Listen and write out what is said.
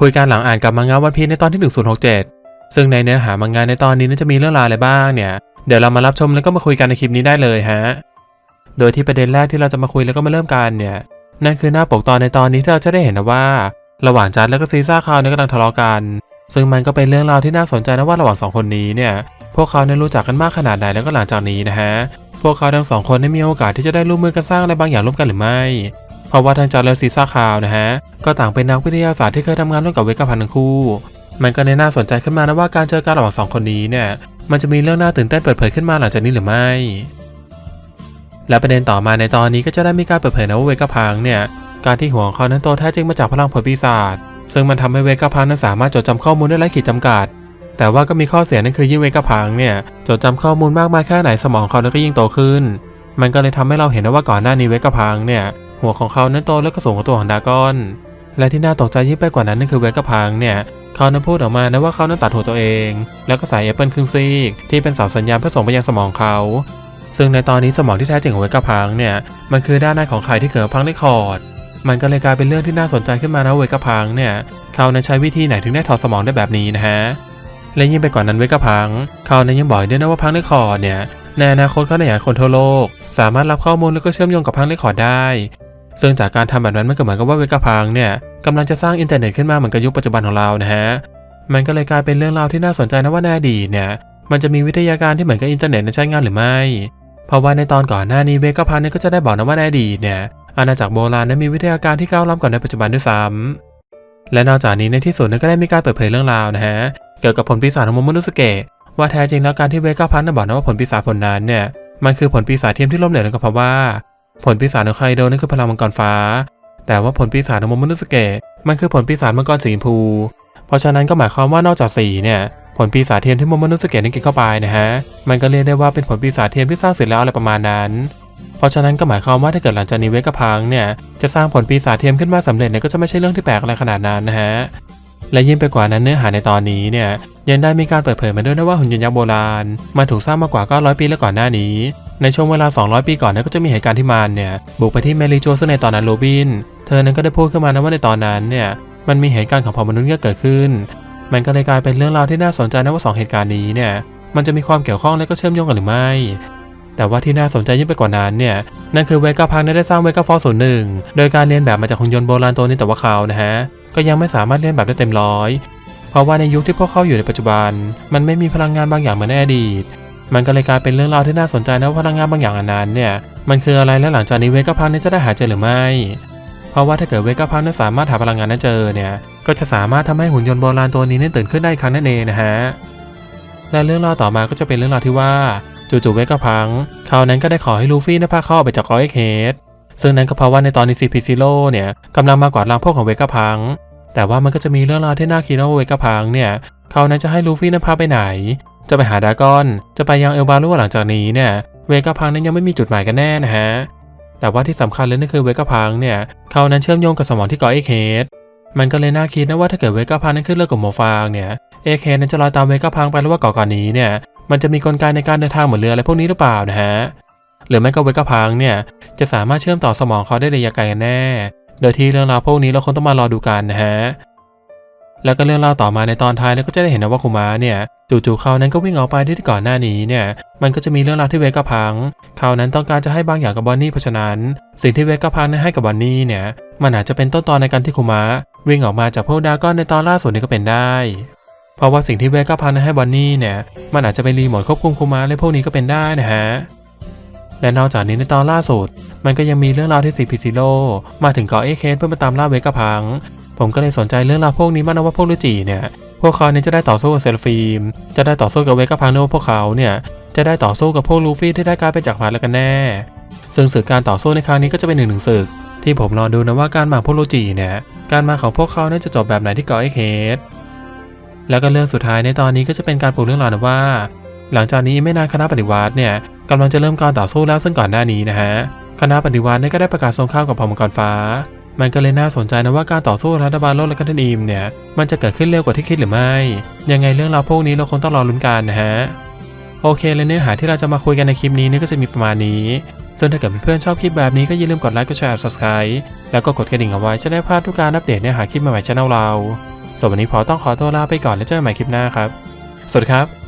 คุยกันหลังอ่านกับมังงะวันพีในตอนที่ 1067 ซึ่งในเนื้อหามังงะในตอนนี้น่าจะมีเรื่องราวอะไรบ้างเนี่ย เดี๋ยวเรามารับชมแล้วก็มาคุยกันในคลิปนี้ได้เลยฮะ โดยที่ประเด็นแรกที่เราจะมาคุยแล้วก็มาเริ่มกันเนี่ย นั่นคือหน้าปกตอนในตอนนี้ที่เราจะได้เห็นนะว่า ระหว่างจัดแล้วก็ซีซ่าคาวเนี่ยกำลังทะเลาะกัน ซึ่งมันก็เป็นเรื่องราวที่น่าสนใจนะว่าระหว่างสองคนนี้เนี่ย พวกเขาเนี่ยรู้จักกันมากขนาดไหนแล้วก็หลังจากนี้นะฮะ พวกเขาทั้งสองคนได้มีโอกาสที่จะได้ร่วมมือกันสร้างอะไรบางอย่างร่วมกันหรือไม่ เพราะว่าทางจัดและซีซ่าคาวนะฮะก็ต่างเป็นนักวิทยาศาสตร์ที่เคยทำงานร่วมกับเวกพันทั้งคู่ มันก็เลยน่าสนใจขึ้นมานะว่าการเจอกันระหว่างสองคนนี้เนี่ยมันจะมีเรื่องน่าตื่นเต้นเปิดเผยขึ้นมาหลังจากนี้หรือไม่ และประเด็นต่อมาในตอนนี้ก็จะได้มีการเปิดเผยนะว่าเวกาพังเนี่ยการที่หัวของเขานั้นโตแท้จริงมาจากพลังผลปีศาจซึ่งมันทำให้เวกาพังนั้นสามารถจดจำข้อมูลได้ไร้ขีดจำกัด แต่ว่าก็มีข้อเสียนั่นคือยิ่งเวกาพังเนี่ยจดจำข้อมูลมากมายแค่ไหนสมองเขานั้นก็ยิ่งโตขึ้น มันก็เลยทำให้เราเห็นนะว่าก่อนหน้านี้เวกพังเนี่ย หัวของเขานั้นโตและก็สูงกว่าตัวของดากอน และที่น่าตกใจยิ่งไปกว่านั้นนั่นคือเวกพังเนี่ยเขานั้นพูดออกมานะว่าเขานั้นตัดหัวตัวเอง แล้วก็ใส่แอปเปิลครึ่งซีกที่เป็นเสาสัญญาณเพื่อส่งไปยังสมองเขาซึ่งในตอนนี้สมองที่แท้จริงของเวกพังเนี่ยมันคือด้านในของไข่ที่เกิดพังได้คอร์ดมันก็เลยกลายเป็นเรื่องที่น่าสนใจขึ้นมานะว่าเวกพังเนี่ยเขานั้นใช้วิธีไหนถึงได้ถอดสมองได้แบบนี้นะฮะและยิ่งไปกว่านั้นเวกพังเขานั้นยังบอกด้วยนะว่าพังได้คอร์ดเนี่ยในอนาคตเขาเนี่ยอยากคนทั่วโลก สามารถรับข้อมูลแล้วก็เชื่อมโยงกับพังได้คอร์ดได้ ซึ่งจากการทำแบบนั้นมันก็เหมือนกับว่าเวกาพังเนี่ยกำลังจะสร้างอินเทอร์เน็ตขึ้นมาเหมือนกับยุคปัจจุบันของเรานะฮะมันก็เลยกลายเป็นเรื่องราวที่น่าสนใจนะว่าในอดีตเนี่ยมันจะมีวิทยาการที่เหมือนกับอินเทอร์เน็ตนั้นใช้งานหรือไม่ เพราะว่าในตอนก่อนหน้านี้เวกาพันเนี่ยก็จะได้บอกนะว่าในอดีตเนี่ยอาณาจักรโบราณนั้นมีวิทยาการที่ก้าวล้ำกว่าในปัจจุบันด้วยซ้ำและนอกจากนี้ในที่สุดนั้นก็ได้มีการเปิดเผยเรื่องราวนะฮะเกี่ยวกับผลปีศาจของโมโมนุสเกะว่าแท้จริงแล้วการที่เวกพันนั้บอกนะว่าผลปีศาจผลนั้นเนี่ยมันคือผลปีศาจเทียมที่ล้มเหลวนั่นก็เพราะว่า ผลปีศาจของไคโดนั่นคือพลังมังกรฟ้า แต่ว่าผลปีศาจของโมโมนุสเกะมันคือผลปีศาจมังกรสีชมพู เพราะฉะนั้นก็หมายความว่านอกจากสีเนี่ยผลปีศาจเทียมที่โมโมนุสเกะนั้นกินเข้าไปนะฮะมันก็เรียกได้ว่าเป็นผลปีศาจเทียมที่สร้างเสร็จแล้วอะไรประมาณนั้น เพราะฉะนั้นก็หมายความว่าถ้าเกิดหลังจากนี้เวกพังเนี่ยจะสร้างผลปีศาจเทียมขึ้นมาสำเร็จเนี่ยก็จะไม่ใช่เรื่องที่แปลกอะไรขนาดนั้นนะฮะและยิ่งไปกว่านั้นเนื้อหาในตอนนี้เนี่ยยังได้มีการเปิดเผยมาด้วยนะว่าหุ่นยนต์ยักษ์โบราณมันถูกสร้างมากว่า900ปีแล้วก่อนหน้านี้ ในช่วงเวลา 200 ปีก่อนนั้นก็จะมีเหตุการณ์ที่มันเนี่ยบุกไปที่เมลิโจซึ่งในตอนนั้นโรบิน เธอนั้นก็ได้พูดขึ้นมานะว่าในตอนนั้นเนี่ยมันมีเหตุการณ์ของเผ่ามนุษย์เกิดขึ้น มันก็เลยกลายเป็นเรื่องราวที่น่าสนใจนะว่าสองเหตุการณ์นี้เนี่ยมันจะมีความเกี่ยวข้องและก็เชื่อมโยงกันหรือไม่ แต่ว่าที่น่าสนใจยิ่งไปกว่านั้นเนี่ยนั่นคือเวก้าพังได้สร้างเวก้าฟอร์ศูนย์หนึ่งโดยการเรียนแบบมาจากหุ่นยนต์โบราณตัวนี้แต่ว่าเขานะฮะก็ยังไม่สามารถเรียนแบบได้เต็มร้อย เพราะว่าในยุคที่พวกเขาอยู่ในปัจจุบัน มันไม่มีพลังงานบางอย่างเหมือนในอดีต มันก็เลยกลายเป็นเรื่องราวที่น่าสนใจนะว่าพลังงานบางอย่างอันนั้นเนี่ยมันคืออะไรและหลังจากนี้เวก้าพังนี้จะได้หาเจอหรือไม่ เพราะว่าถ้าเกิดเวก้าพังนั้นสามารถหาพลังงานนั้นเจอเนี่ยก็จะสามารถทำให้หุ่นยนต์โบราณตัวนี้นั้นตื่นขึ้นได้ครั้งนั่นเองนะฮะและเรื่องราวต่อมาก็จะเป็นเรื่องราวที่ว่าจู่ๆเวก้าพังเขานั้นก็ได้ขอให้ลูฟี่นะพาเขาออกไปจากอเอ็กเฮดซึ่งนั้นก็เพราะว่าในตอนนี้ซีพีซิโร่เนี่ยกำลังมากวาดล้างพวกของเวก้าพังแต่ว่ามันก็จะมีเรื่องราวที่น่าคิดว่าเวก้าพังเนี่ยเขานั้นจะให้ลูฟี่นั้นพาไปไหน จะไปหาดรากอน จะไปยังเอลบารู้ว่าหลังจากนี้เนี่ยเวก้าพังนั้นยังไม่มีจุดหมายกันแน่นะฮะ แต่ว่าที่สำคัญเลยนั่นคือเวก้าพังเนี่ยเขานั้นเชื่อมโยงกับสมองที่ก่อเอกเฮดมันก็เลยน่าคิดนะว่าถ้าเกิดเวก้าพังนั้นขึ้นเรื่องกับโมฟางเนี่ยเอกเฮดนั้นจะลอยตามเวก้าพังไปหรือว่าเกาะก่อนนี้เนี่ยมันจะมีกลไกในการเดินทางเหมือนเรืออะไรพวกนี้หรือเปล่านะฮะหรือไม่ก็เวก้าพังเนี่ยจะสามารถเชื่อมต่อสมองเขาได้ระยะไกลกันแน่ โดยที่เรื่องราวพวกนี้เราคงต้องมารอดูกันนะฮะแล้วก็เรื่องราวต่อมาในตอนท้ายแล้วก็จะได้เห็นนะว่าคุมาเนี่ย จู่ๆเขานั้นก็วิ่งออกไปที่ก่อนหน้านี้เนี่ย มันก็จะมีเรื่องราวที่เวก้าพัง เขานั้นต้องการจะให้บางอย่างกับบอนนี่เพราะฉะนั้น สิ่งที่เวก้าพังนั้นให้กับบอนนี่เนี่ย มันอาจจะเป็นต้นตอนในการที่คุมาวิ่งออกมาจากพวกดาก้อนในตอนล่าสุดนี่ก็เป็นได้ เพราะว่าสิ่งที่เวก้าพังนั้นให้บอนนี่เนี่ย มันอาจจะเป็นรีโมทควบคุมคุมาและพวกนี้ก็เป็นได้นะฮะ และนอกจากนี้ในตอนล่าสุด มันก็ยังมีเรื่องราวที่ซีพิซิโลมาถึงเกาะเอเคสเพื่อมาตามล่าเวก้าพัง ผมก็เลยสนใจเรื่องราวพวกนี้มากนะว่าพวกลูจิเนี่ย พวกเขาเนี่ยจะได้ต่อสู้กับเซลฟิมจะได้ต่อสู้กับเวก้าพังหรือว่าพวกเขาเนี่ยจะได้ต่อสู้กับพวกลูฟี่ที่ได้กลายเป็นจักรพรรดิแล้วกันแน่ ซึ่งศึกการต่อสู้ในครั้งนี้ก็จะเป็นหนึ่งหนึ่งศึกที่ผมรอดูนะว่าการมาพวกโลจิเนี่ยการมาของพวกเขาเนี่ยจะจบแบบไหนที่เกาะเอเคสแล้วก็เรื่องสุดท้ายในตอนนี้ก็จะเป็นการปูเรื่องราวนะว่า หลังจากนี้ไม่นานคณะปฏิวัติเนี่ยกำลังจะเริ่มการต่อสู้แล้วซึ่งก่อนหน้านี้นะฮะคณะปฏิวัติเนี่ยก็ได้ประกาศสงครามกับเผ่ามังกรฟ้า มันก็เลยน่าสนใจนะว่าการต่อสู้รัฐบาลโลกและกันทีมเนี่ย มันจะเกิดขึ้นเร็วกว่าที่คิดหรือไม่ ยังไงเรื่องราวพวกนี้เราคงต้องรอลุ้นกันนะฮะ โอเคและเนื้อหาที่เราจะมาคุยกันในคลิปนี้เนี่ยก็จะมีประมาณนี้ซึ่งถ้าเกิดเพื่อนๆชอบคลิปแบบนี้ก็อย่าลืมกดไลค์กดแชร์ subscribe แล้วก็กดกระดิ่งเอาไว้จะได้พลาดทุกการอัปเดตเนื้อหาคลิปใหม่ๆช่องเราส่วนวันนี้พอต้องขอตัวลาไปก่อนแล้วเจอกันใหม่คลิปหน้าครับ สวัสดีครับ